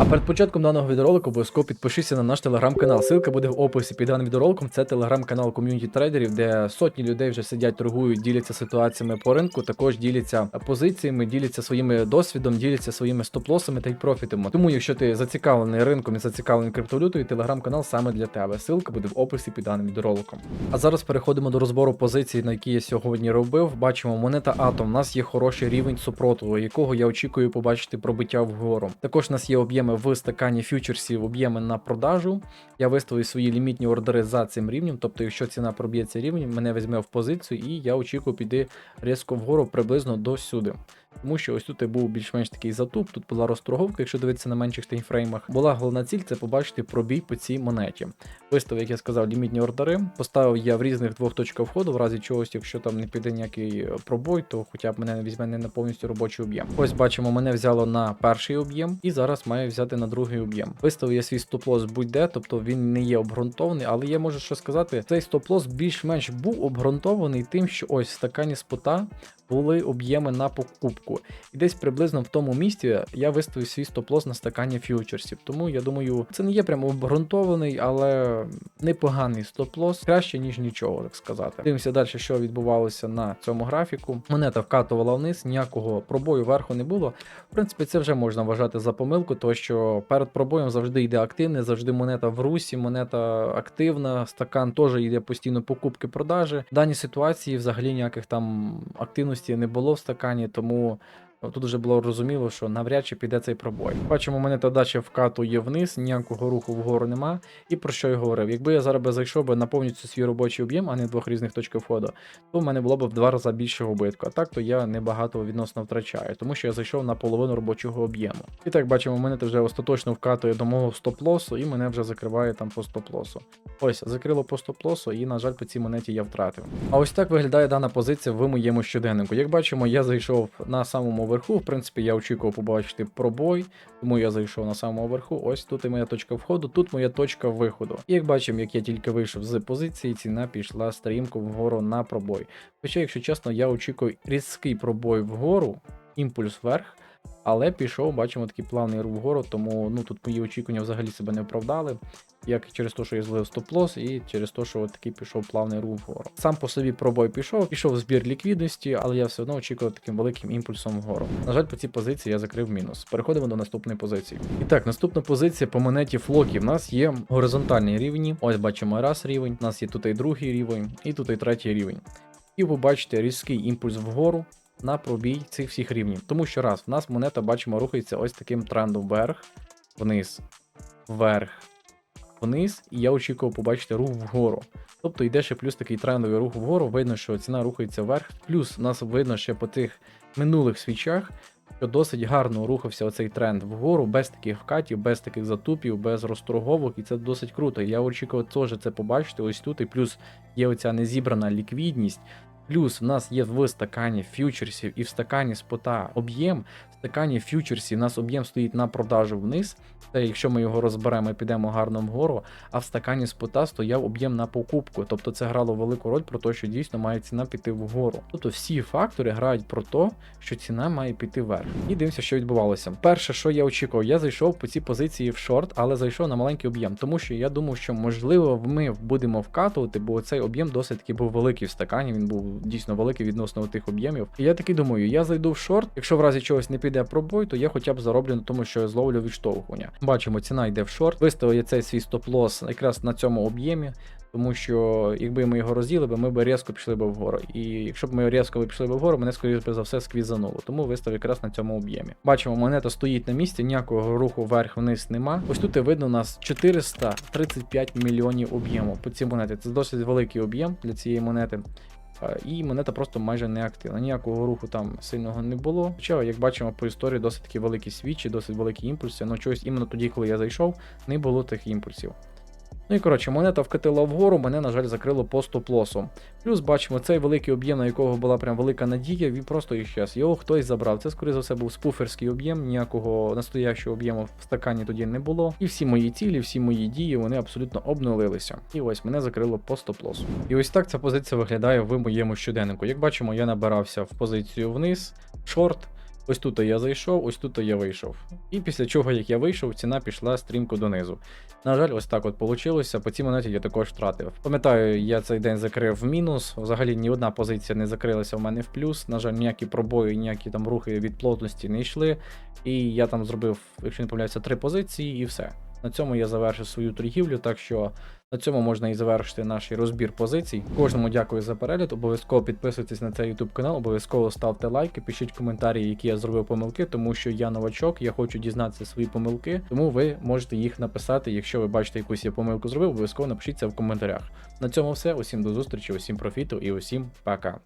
А перед початком даного відеоролику обов'язково підпишися на наш телеграм-канал. Ссылка буде в описі під даним відеороликом. Це телеграм-канал ком'юніті трейдерів, де сотні людей вже сидять, торгують, діляться ситуаціями по ринку, також діляться позиціями, діляться своїми досвідом, діляться своїми стоп-лосами та й профітами. Тому, якщо ти зацікавлений ринком і зацікавлений криптовалютою, телеграм-канал саме для тебе. Ссылка буде в описі під даним відеороликом. А зараз переходимо до розбору позицій, на які я сьогодні робив. Бачимо, монета Атом. У нас є хороший рівень супротиву, якого я очікую побачити пробиття вгору. Також у нас є об'єми в стакані фьючерсів, об'єми на продажу. Я виставлю свої лімітні ордери за цим рівнем. Тобто, якщо ціна проб'є цей рівень, мене візьме в позицію, і я очікую піти різко вгору приблизно до сюди. Тому що ось тут і був більш-менш такий затуп, тут була розторговка, якщо дивитися на менших таймфреймах. Була головна ціль це побачити пробій по цій монеті. Виставив, як я сказав, лімітні ордери. Поставив я в різних двох точках входу, в разі чогось, якщо там не піде ніякий е, пробой, то хоча б мене не візьме не на повністю робочий об'єм. Ось бачимо, мене взяло на перший об'єм, і зараз має взяти на другий об'єм. Виставив я свій стоп-лосс будь-де, тобто він не є обґрунтований, але я можу що сказати, цей стоп-лосс більш-менш був обґрунтований тим, що ось в стакані спота були об'єми на покупку. І десь приблизно в тому місці я виставив свій стоп-лосс на стакані фьючерсів. Тому я думаю, це не є прямо обґрунтований, але непоганий стоп-лосс, краще ніж нічого, так сказати. Дивимося далі, що відбувалося на цьому графіку. Монета вкатувала вниз, ніякого пробою вверху не було. В принципі, це вже можна вважати за помилку, тому що перед пробоєм завжди йде активне, завжди монета в русі, монета активна, стакан теж йде постійно покупки-продажі. В даній ситуації взагалі ніяких там активності не було в стакані, тому. como Тут вже було розуміло, що навряд чи піде цей пробой. Бачимо, монета дача вкатує вниз, ніякого руху вгору нема. І про що я говорив? Якби я зараз би зайшов би на повністю свій робочий об'єм, а не двох різних точок входу, то в мене було б в два рази більше убитку. А так то я небагато відносно втрачаю, тому що я зайшов на половину робочого об'єму. І так бачимо, монета вже остаточно вкатує до мого стоп-лосу, і мене вже закриває там по стоп-лосу. Ось, закрило по стоп-лосу, і, на жаль, по цій монеті я втратив. А ось так виглядає дана позиція в моєму щоденнику. Як бачимо, я зайшов на самому верху. В принципі, я очікував побачити пробой, тому я зайшов на самому верху. Ось тут і моя точка входу, тут моя точка виходу. І як бачимо, як я тільки вийшов з позиції, ціна пішла стрімко вгору на пробой. Хоча, якщо чесно, я очікую різкий пробой вгору, імпульс вверх. Але пішов, бачимо такий плавний рух вгору, тому ну тут мої очікування взагалі себе не оправдали. Як через те, що я злив стоп-лосс, і через те, що от такий пішов плавний рух вгору. Сам по собі пробой пішов, пішов збір ліквідності, але я все одно очікував таким великим імпульсом вгору. На жаль, по цій позиції я закрив мінус. Переходимо до наступної позиції. І так, наступна позиція по монеті флокі. В нас є горизонтальні рівні. Ось бачимо раз рівень, у нас є тут і другий рівень, і тут і третій рівень. І ви бачите різкий імпульс вгору на пробій цих всіх рівнів. Тому що раз, в нас монета, бачимо, рухається ось таким трендом вверх, вниз, вверх, вниз, і я очікував побачити рух вгору. Тобто йде ще плюс такий трендовий рух вгору, видно, що ціна рухається вверх, плюс нас видно ще по тих минулих свічах, що досить гарно рухався оцей тренд вгору, без таких вкатів, без таких затупів, без розторговок, і це досить круто. Я очікував теж це побачити ось тут, і плюс є оця незібрана ліквідність. Плюс в нас є в стакані фьючерсів і в стакані спота об'єм. В стакані фьючерсів у нас об'єм стоїть на продажу вниз. Це якщо ми його розберемо і підемо гарно вгору, а в стакані спота стояв об'єм на покупку. Тобто це грало велику роль про те, що дійсно має ціна піти вгору. Тобто всі фактори грають про те, що ціна має піти вверх. І дивимося, що відбувалося. Перше, що я очікував, я зайшов по цій позиції в шорт, але зайшов на маленький об'єм, тому що я думав, що можливо ми будемо вкатувати, бо цей об'єм досить таки був великий в стакані. Він був дійсно великий відносно тих об'ємів. І я такий думаю, я зайду в шорт. Якщо в разі чогось не піде пробой, то я хоча б зароблю на тому, що я зловлю відштовхування. Бачимо, ціна йде в шорт. Виставив цей свій стоп-лосс якраз на цьому об'ємі. Тому що якби ми його розділи, би, ми б різко пішли б вгору. І якщо б ми різко пішли б вгору, мене скоріше за все сквізануло. Тому вистав якраз на цьому об'ємі. Бачимо, монета стоїть на місці, ніякого руху вверх-вниз нема. Ось тут і видно у нас 435 мільйонів об'єму по цій монеті. Це досить великий об'єм для цієї монети. І монета просто майже не активна. Ніякого руху там сильного не було. Хоча, як бачимо, по історії досить такі великі свічі, досить великі імпульси. Ну чогось іменно тоді, коли я зайшов, не було тих імпульсів. Ну і коротше, монета вкатила вгору, мене, на жаль, закрило по стоп-лосу. Плюс бачимо, цей великий об'єм, на якого була прям велика надія, він просто іщез. Його хтось забрав. Це, скоріше за все, був спуферський об'єм, ніякого настоящого об'єму в стакані тоді не було. І всі мої цілі, всі мої дії, вони абсолютно обнулилися. І ось мене закрило по стоп-лосу. І ось так ця позиція виглядає в моєму щоденнику. Як бачимо, я набирався в позицію вниз, шорт. Ось тут я зайшов, ось тут я вийшов. І після чого, як я вийшов, ціна пішла стрімко донизу. На жаль, ось так от вийшло. По цій монеті я також втратив. Пам'ятаю, я цей день закрив в мінус. Взагалі ні одна позиція не закрилася в мене в плюс. На жаль, ніякі пробої, ніякі там рухи від плотності не йшли. І я там зробив, якщо не помиляюся, три позиції і все. На цьому я завершив свою торгівлю, так що на цьому можна і завершити наш розбір позицій. Кожному дякую за перегляд. Обов'язково підписуйтесь на цей YouTube канал, обов'язково ставте лайки, пишіть коментарі, які я зробив помилки, тому що я новачок, я хочу дізнатися свої помилки, тому ви можете їх написати. Якщо ви бачите якусь я помилку зробив, обов'язково напишіть це в коментарях. На цьому все. Усім до зустрічі, усім профіту і усім пока.